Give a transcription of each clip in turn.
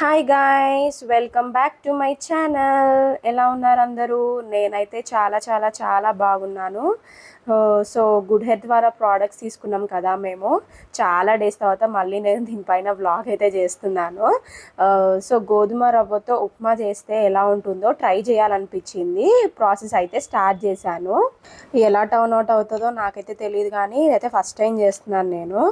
Hi guys welcome back to my channel ఎలా ఉన్నారు అందరూ? నేనైతే చాలా చాలా చాలా బాగున్నాను. సో గుడ్ హెల్త్ ద్వారా ప్రోడక్ట్స్ తీసుకున్నాం కదా మేము. చాలా డేస్ తర్వాత మళ్ళీ నేను దీనిపైన వ్లాగ్ అయితే చేస్తున్నాను. సో గోధుమ రవ్వతో ఉప్మా చేస్తే ఎలా ఉంటుందో ట్రై చేయాలనిపించింది. ప్రాసెస్ అయితే స్టార్ట్ చేశాను. ఎలా టర్న్ అవుట్ అవుతుందో నాకైతే తెలియదు కానీ ఇదైతే ఫస్ట్ టైం చేస్తున్నాను నేను.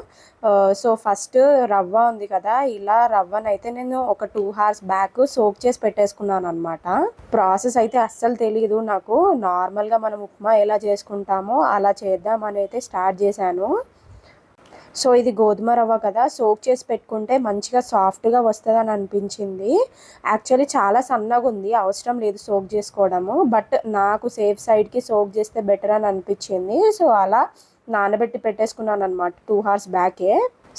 సో ఫస్ట్ రవ్వ ఉంది కదా ఇలా రవ్వనైతే నేను ఒక టూ అవర్స్ బ్యాక్ సోక్ చేసి పెట్టేసుకున్నాను అనమాట ప్రాసెస్ అయితే అస్సలు తెలియదు నాకు. నార్మల్గా మనం ఉప్మా ఎలా చేసుకుంటామో అలా చేద్దామని అయితే స్టార్ట్ చేశాను. సో ఇది గోధుమ రవ్వ కదా సోక్ చేసి పెట్టుకుంటే మంచిగా సాఫ్ట్గా వస్తుంది అని అనిపించింది. యాక్చువల్లీ చాలా సన్నగా ఉంది అవసరం లేదు సోక్ చేసుకోవడము. బట్ నాకు సేఫ్ సైడ్కి సోక్ చేస్తే బెటర్ అని అనిపించింది. సో అలా నానబెట్టి పెట్టేసుకున్నాను అనమాట టూ అవర్స్ బ్యాకే.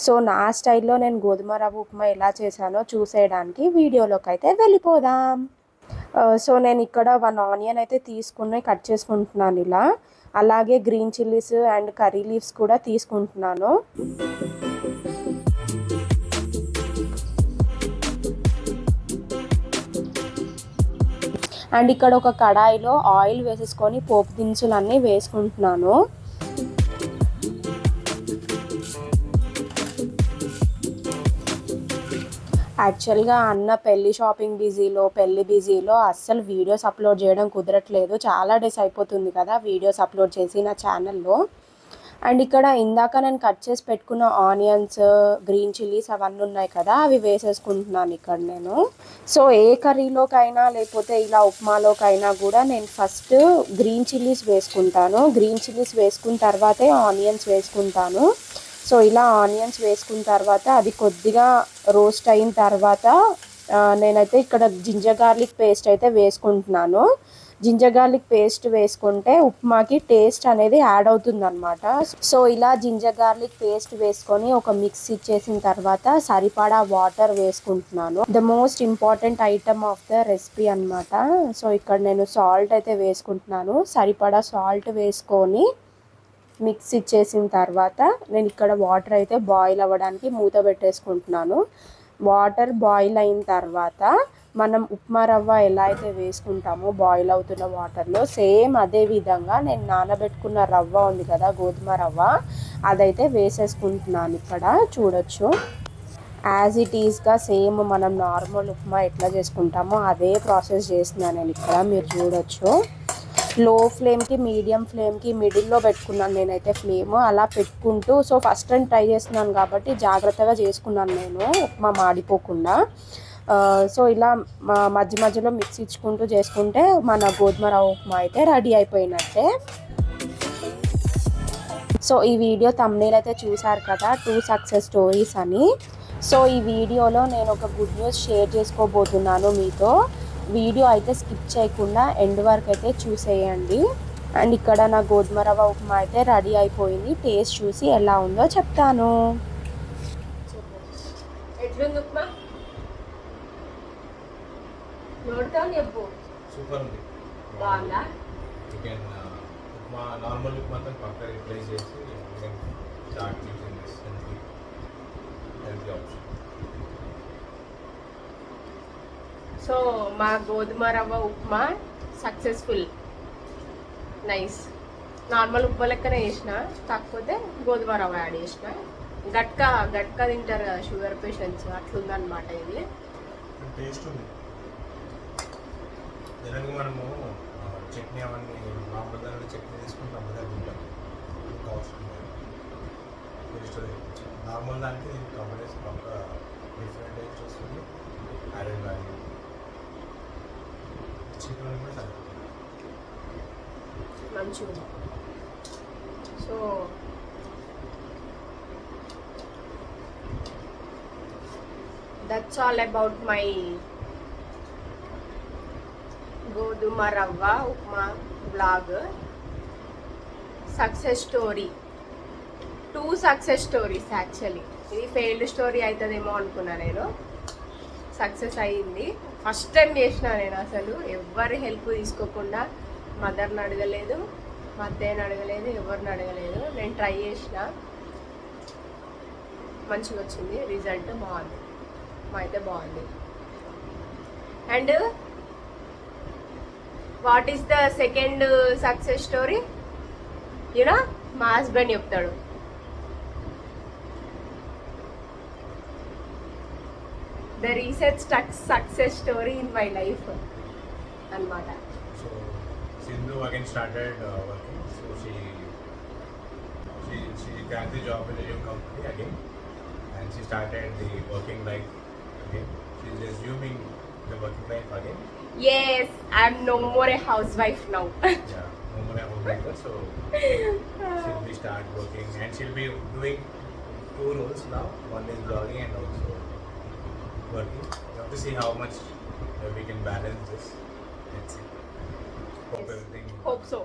సో నా స్టైల్లో నేను గోధుమ రవ్వ ఉప్మా ఎలా చేశానో చూసేయడానికి వీడియోలోకి అయితే వెళ్ళిపోదాం. సో నేను ఇక్కడ వన్ ఆనియన్ అయితే తీసుకుని కట్ చేసుకుంటున్నాను ఇలా. అలాగే green chillies and curry leaves కూడా తీసుకుంటున్నాను. అండ్ ఇక్కడ ఒక కడాయిలో ఆయిల్ వేసేసుకొని పోపు దినుసులన్నీ వేసుకుంటున్నాను. యాక్చువల్గా అన్న పెళ్ళి షాపింగ్ బిజీలో పెళ్ళి బిజీలో అస్సలు వీడియోస్ అప్లోడ్ చేయడం కుదరట్లేదు. చాలా డేస్ అయిపోతుంది కదా వీడియోస్ అప్లోడ్ చేసి నా ఛానల్లో. అండ్ ఇక్కడ ఇందాక నేను కట్ చేసి పెట్టుకున్న ఆనియన్స్ గ్రీన్ చిల్లీస్ అవన్నీ ఉన్నాయి కదా అవి వేసేసుకుంటున్నాను ఇక్కడ నేను. సో ఏ కర్రీలోకైనా లేకపోతే ఇలా ఉప్మాలోకైనా కూడా నేను ఫస్ట్ గ్రీన్ చిల్లీస్ వేసుకుంటాను. గ్రీన్ చిల్లీస్ వేసుకున్న తర్వాతే ఆనియన్స్ వేసుకుంటాను. సో ఇలా ఆనియన్స్ వేసుకున్న తర్వాత అది కొద్దిగా రోస్ట్ అయిన తర్వాత నేనైతే ఇక్కడ జింజర్ గార్లిక్ పేస్ట్ అయితే వేసుకుంటున్నాను. జింజర్ గార్లిక్ పేస్ట్ వేసుకుంటే ఉప్మాకి టేస్ట్ అనేది యాడ్ అవుతుంది అనమాట సో ఇలా జింజర్ గార్లిక్ పేస్ట్ వేసుకొని ఒక మిక్స్ ఇచ్చేసిన తర్వాత సరిపడా వాటర్ వేసుకుంటున్నాను. The most important item of the recipe అనమాట సో ఇక్కడ నేను సాల్ట్ అయితే వేసుకుంటున్నాను. సరిపడా సాల్ట్ వేసుకొని మిక్స్ ఇచ్చేసిన తర్వాత నేను ఇక్కడ వాటర్ అయితే బాయిల్ అవ్వడానికి మూత పెట్టేసుకుంటున్నాను. వాటర్ బాయిల్ అయిన తర్వాత మనం ఉప్మా రవ్వ ఎలా అయితే వేసుకుంటామో బాయిల్ అవుతున్న వాటర్లో సేమ్ అదే విధంగా నేను నానబెట్టుకున్న రవ్వ ఉంది కదా గోధుమ రవ్వ అదైతే వేసేసుకుంటున్నాను ఇక్కడ. చూడొచ్చు. యాజ్ ఇట్ ఈస్గా సేమ్ మనం నార్మల్ ఉప్మా ఎట్లా చేసుకుంటామో అదే ప్రాసెస్ చేస్తున్నాను నేను ఇక్కడ. మీరు చూడొచ్చు. లో ఫ్లేమ్కి మీడియం ఫ్లేమ్కి మిడిల్లో పెట్టుకున్నాను నేనైతే ఫ్లేమ్ అలా పెట్టుకుంటూ సో ఫస్ట్ టైం ట్రై చేస్తున్నాను కాబట్టి జాగ్రత్తగా చేసుకున్నాను నేను ఉప్మా మాడిపోకుండా. సో ఇలా మధ్య మధ్యలో మిక్స్ ఇచ్చుకుంటూ చేసుకుంటే మన గోధుమ రవ్వ ఉప్మా అయితే రెడీ అయిపోయినట్టే. సో ఈ వీడియో తమ్నేల్ అయితే చూసారు కదా టూ సక్సెస్ స్టోరీస్ అని. సో ఈ వీడియోలో నేను ఒక గుడ్ న్యూస్ షేర్ చేసుకోబోతున్నాను మీతో. వీడియో అయితే స్కిప్ చేయకుండా ఎండ్ వరకు అయితే చూసేయండి. అండ్ ఇక్కడ నా గోధుమ రవ్వ ఉప్మా అయితే రెడీ అయిపోయింది. టేస్ట్ చూసి ఎలా ఉందో చెప్తాను ఉప్మా నోడతావు చెప్పు సూపర్ ఉంది బాగుందా చికెన్ ఉప్మా నార్మల్ ఉప్మాతో పక్క రిప్లేస్ చేసి start using this healthy healthy option so మా గోధుమ రవ్వ upma successful. Nice. Normal upma లెక్కనే వేసిన కాకపోతే గోధుమ రవ్వ యాడ్ చేసిన. గట్కా గట్కా తింటారు కదా షుగర్ పేషెంట్స్ అట్లుందనమాట ఇది. టేస్ట్ ఉంది మనము చట్నీ అవన్నీ మామూలు దానిలో చట్నీ తీసుకుంటాం కదా తింటాం అవసరం లేదు టేస్ట్ నార్మల్ దానికి దీనికి కాంబినేషన్ పక్క డిఫరెంట్ టేస్ట్ వస్తుంది. ఐరన్ చికెన్ కూడా మంచిగా so that's all about my గోధుమ రవ్వ upma blog success story two success stories actually ఇది ఫెయిల్డ్ స్టోరీ అవుతుందేమో అనుకున్నా నేను. సక్సెస్ అయ్యింది. ఫస్ట్ టైం చేసిన నేను అసలు. ఎవరి హెల్ప్ తీసుకోకుండా మదర్ని అడగలేదు మా అత్తయ్యని అడగలేదు ఎవరిని అడగలేదు. నేను ట్రై చేసిన. మంచిగా వచ్చింది. రిజల్ట్ బాగుంది. మా అయితే బాగుంది. And what is the second success story? You know మా హస్బెండ్ చెప్తాడు. The research success story in my life అన్నమాట So Sindhu again started uh, working. So she she she got the job in a new company again, and she started the working life again. She's resuming the working life again. Yes I'm no more a housewife now Yeah, no more a homemaker. So she'll be start working, and she'll be doing two roles now. One is blogging and also working. We have to see how much uh, we can balance this. Let's see. Hope everything. Hope so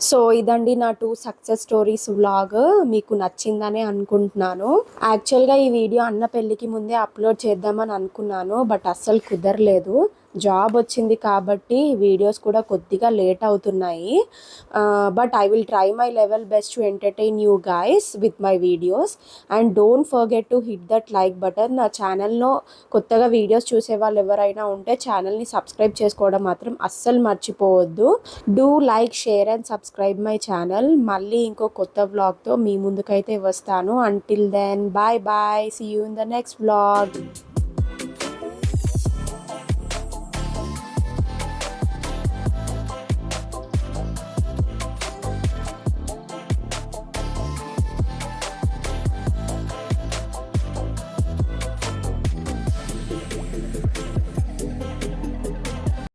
so ఇదండి నా two success stories vlog మీకు నచ్చిందని అనుకుంటున్నాను యాక్చువల్గా ఈ video అన్న పెళ్ళికి ముందే అప్లోడ్ చేద్దామని అనుకున్నాను బట్ అస్సలు కుదరలేదు జాబ్ వచ్చింది కాబట్టి వీడియోస్ కూడా కొద్దిగా లేట్ అవుతున్నాయి. But I will try my level best to entertain you guys with my videos and don't forget to hit that like button నా ఛానల్లో కొత్తగా వీడియోస్ చూసే వాళ్ళు ఎవరైనా ఉంటే ఛానల్ని సబ్స్క్రైబ్ చేసుకోవడం మాత్రం అస్సలు మర్చిపోవద్దు. Do like share and subscribe my channel మళ్ళీ ఇంకో కొత్త వ్లాగ్తో మీ ముందుకైతే వస్తాను. Until then bye bye see you in the next vlog